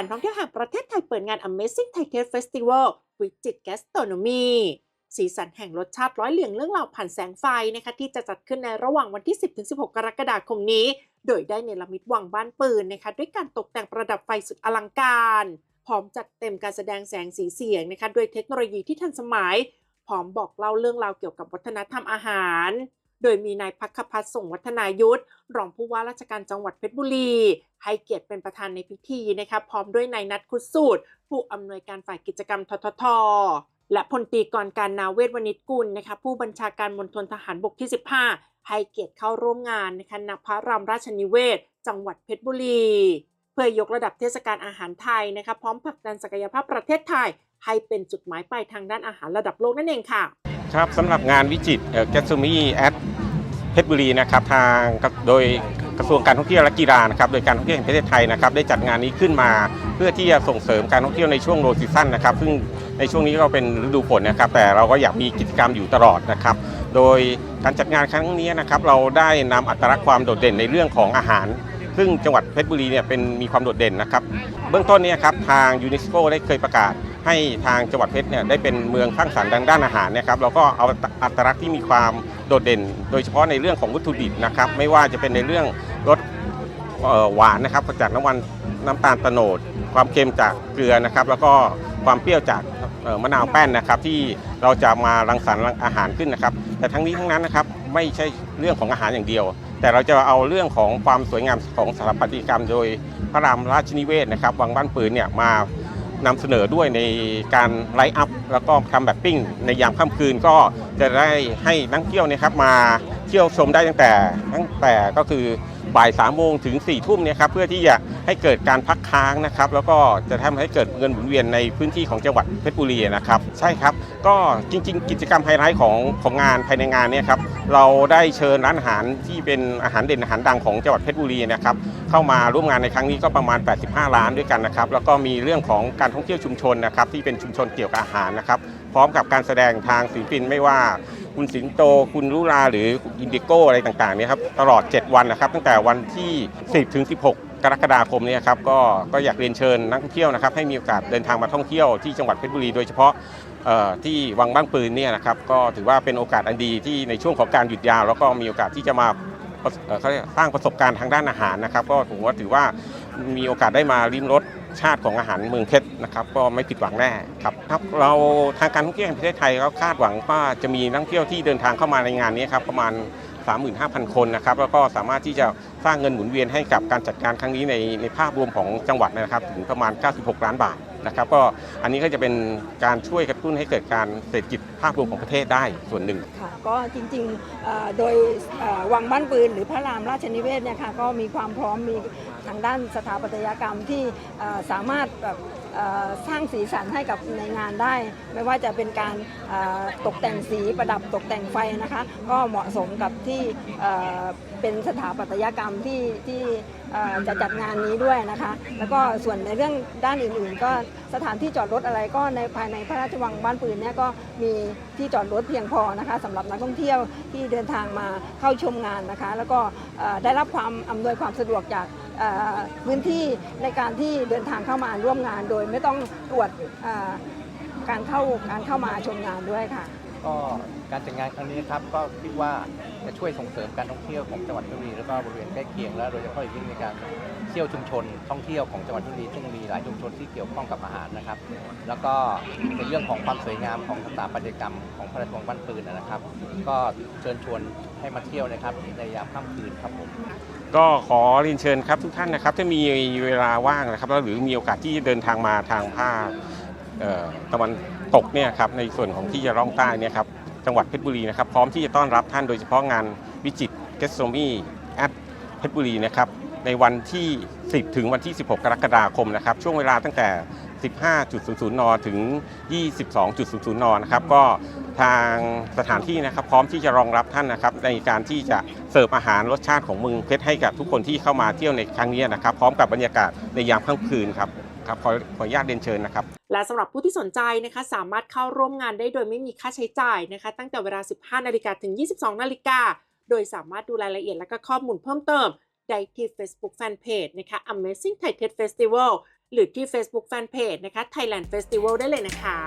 การท่องเที่ยวแห่งประเทศไทยเปิดงาน Amazing Thai Taste Festival วิจิต Gastronomy สีสันแห่งรสชาติร้อยเหลี่ยงเรื่องราวผ่านแสงไฟนะคะที่จะจัดขึ้นในระหว่างวันที่ 10-16 กรกฎาคมนี้ โดยได้เนรมิตวังบ้านปืนนะคะด้วยการตกแต่งประดับไฟสุดอลังการ พร้อมจัดเต็มการแสดงแสงสีเสียงนะคะด้วยเทคโนโลยีที่ทันสมัย พร้อมบอกเล่าเรื่องราวเกี่ยวกับวัฒนธรรมอาหาร โดยมีนายพักขพัฒน์ส่งวัฒนายุทธรองผู้ว่าราชการจังหวัดเพชรบุรี ให้เกียรติเป็นประธานในพิธีนะคะพร้อมด้วยนายนัทคุดสูตร ผู้อำนวยการฝ่ายกิจกรรมทททและพลตรีกรการนาเวศวณิชกุลนะคะผู้บัญชาการมณฑลทหารบกที่ 15 ให้เกียรติเข้าร่วมงานนะคะณพระรามราชนิเวศ จังหวัดเพชรบุรี เพื่อยกระดับเทศกาลอาหารไทยนะคะพร้อมผลักดันศักยภาพประเทศไทย ให้เป็นจุดหมายปลายทางด้านอาหารระดับโลกนั่นเองค่ะ ครับสำหรับงานวิจิตแกสซูมี่แอดเพชรบุรีนะครับทางโดยกระทรวงการท่องเที่ยวและกีฬานะครับโดยการท่องเที่ยวแห่งประเทศไทยนะครับได้จัดงานนี้ขึ้นมา เพื่อที่จะส่งเสริมการท่องเที่ยวในช่วงโลซีซั่นนะครับซึ่งในช่วงนี้ก็เป็นฤดูฝนนะครับแต่เราก็อยากมีกิจกรรมอยู่ตลอดนะครับ โดยการจัดงานครั้งนี้นะครับเราได้นำอัตลักษณ์ความโดดเด่นในเรื่องของอาหาร ซึ่งจังหวัดเพชรบุรีเนี่ยเป็นมีความโดดเด่นนะครับ เบื้องต้นเนี่ยครับทางยูเนสโกได้เคยประกาศให้ทางจังหวัดเพชรเนี่ยได้เป็นเมืองสร้างสรรค์ทางด้านอาหารนะครับเราก็เอาอัตลักษณ์ที่มีความโดดเด่น โดยเฉพาะในเรื่องของวัตถุดิบนะครับ ไม่ว่าจะเป็นในเรื่องรสหวานนะครับจากน้ำมันน้ำตาลโตนด ความเค็มจากเกลือนะครับ แล้วก็ความเปรี้ยวจากมะนาวแป้นนะครับ ที่เราจะมารังสรรค์อาหารขึ้นนะครับ แต่ทั้งนี้ทั้งนั้นนะครับ ไม่ใช่เรื่องของอาหารอย่างเดียว แต่เราจะเอาเรื่องของความสวยงามของสถาปัตยกรรม โดยพระรามราชนิเวศนะครับวังบ้านปืนเนี่ยมานำเสนอด้วยในการไลฟ์อัพแล้วก็ทำแบบปิ้งในยามค่ำคืนก็จะได้ให้นักเที่ยวนะครับมาเที่ยวชมได้ตั้งแต่ตั้งแต่ก็คือ บ่ายสามโมงถึง4ี่ทุ่มเนี่ยครับเพื่อที่จะให้เกิดการพักค้างนะครับ แล้วก็จะทำให้เกิดเงินหมุนเวียนในพื้นที่ของจังหวัดเพชรบุรีนะครับ ใช่ครับ ก็จริง ๆ กิจกรรมไฮไลท์ของของงานภายในงานเนี่ยครับเราได้เชิญร้านอาหารที่เป็นอาหารเด่นอาหารดังของจังหวัดเพชรบุรีนะครับเข้ามาร่วมงานในครั้งนี้ก็ประมาณ 85ล้านด้วยกันนะครับแล้วก็มีเรื่องของการท่องเที่ยวชุมชนนะครับที่เป็นชุมชนเกี่ยวกับอาหารนะครับพร้อมกับการแสดงทางศิลปินไม่ว่า คุณสิงโต คุณลุลาหรืออินดิโกอะไรต่างๆเนี่ยครับตลอด 7 วันนะครับ ตั้งแต่วันที่ 10 ถึง 16 กรกฎาคมเนี่ยครับก็ก็อยากเรียนเชิญนักท่องเที่ยวนะครับให้มีโอกาสเดินทางมาท่องเที่ยวที่จังหวัดเพชรบุรีโดยเฉพาะที่วังบ้านปืนเนี่ยนะครับก็ถือว่าเป็นโอกาสอันดีที่ในช่วงของการหยุดยาว แล้วก็มีโอกาสที่จะมาเขาสร้างประสบการณ์ทางด้านอาหารนะครับ ก็ถือว่าถือว่ามีโอกาสได้มาลิ้มรส ชาติของอาหารเมืองเพชรนะครับก็ไม่ผิดหวังแน่ครับครับเราทางการท่องเที่ยวแห่งประเทศไทยก็คาดหวังว่าจะมีนักท่องเที่ยวที่เดินทางเข้ามาในงานนี้ครับประมาณ 35,000 คนนะครับแล้วก็สามารถที่จะสร้างเงินหมุนเวียนให้กับการจัดการครั้งนี้ในในภาพรวมของจังหวัดนะครับถึงประมาณ 96 ล้านบาท นะครับก็อันนี้ก็จะเป็นการช่วยกระตุ้นให้เกิดการเศรษฐกิจภาพรวมของประเทศได้ส่วนหนึ่ง ค่ะก็จริงๆเอ่อโดยเอ่อวังบ้านปืนหรือพระรามราชนิเวศเนี่ยค่ะก็มีความพร้อมมีทางด้านสถาปัตยกรรมที่เอ่อสามารถแบบสร้างสีสันให้กับในงานได้ ไม่ว่าจะเป็นการตกแต่งสีประดับตกแต่งไฟนะคะ ก็เหมาะสมกับที่เป็นสถาปัตยกรรมที่ที่จะจัดงานนี้ด้วยนะคะ แล้วก็ส่วนในเรื่องด้านอื่นๆ ก็สถานที่จอดรถอะไรก็ในภายในพระราชวังบ้านปืนเนี่ยก็มีที่จอดรถเพียงพอนะคะสำหรับนักท่องเที่ยวที่เดินทางมาเข้าชมงานนะคะ แล้วก็ได้รับความอำนวยความสะดวกจาก พื้นที่ในการที่เดินทางเข้ามาร่วมงาน โดยไม่ต้องตรวจการเข้าการเข้ามาชมงานด้วยค่ะ ก็ การจัดงานครั้งนี้ครับก็คิดว่าจะช่วยส่งเสริมการท่องเที่ยวของจังหวัดเพชรบุรีแล้วก็บริเวณใกล้เคียงและโดยเฉพาะอย่างยิ่งในการเที่ยวชุมชนท่องเที่ยวของจังหวัดเพชรบุรีซึ่งมีหลายชุมชนที่เกี่ยวข้องกับอาหารนะครับ แล้วก็ในเรื่องของความสวยงามของสถาปัตยกรรมของพระราชวังบ้านปืนนะครับ ก็เชิญชวนให้มาเที่ยวนะครับในยามค่ำคืนครับผมก็ขอเรียนเชิญครับทุกท่านนะครับถ้ามีเวลาว่างนะครับแล้วหรือมีโอกาสที่จะเดินทางมาทางภาคตะวันตกเนี่ยครับในส่วนของที่จะร่องใต้เนี่ยครับ จังหวัดเพชรบุรีนะครับพร้อมที่จะต้อนรับท่านโดยเฉพาะงานวิจิตเกสโซมี่แอดเพชรบุรีนะครับในวันที่ 10 ถึงวันที่ 16 กรกฎาคมนะครับช่วงเวลาตั้งแต่ 15.00 น ถึง 22.00 น นะครับก็ ทางสถานที่นะครับพร้อมที่จะรองรับท่านนะครับในการที่จะเสิร์ฟอาหารรสชาติของเมืองเพชรให้กับทุกคนที่เข้ามาเที่ยวในครั้งนี้นะครับ พร้อมกับบรรยากาศในยามค่ำคืนครับครับขอขออนุญาตเรียนเชิญนะครับ และสำหรับผู้ที่สนใจนะคะสามารถเข้าร่วมงานได้โดยไม่มีค่าใช้จ่ายนะคะ ตั้งแต่เวลา 15 นาฬิกาถึง 22 นาฬิกา โดยสามารถดูรายละเอียดและก็ข้อมูลเพิ่มเติม ได้ที่ Facebook Fanpage นะคะ Amazing Thai Taste Festival หรือที่ Facebook Fanpage นะคะ Thailand Festival ได้เลยนะคะ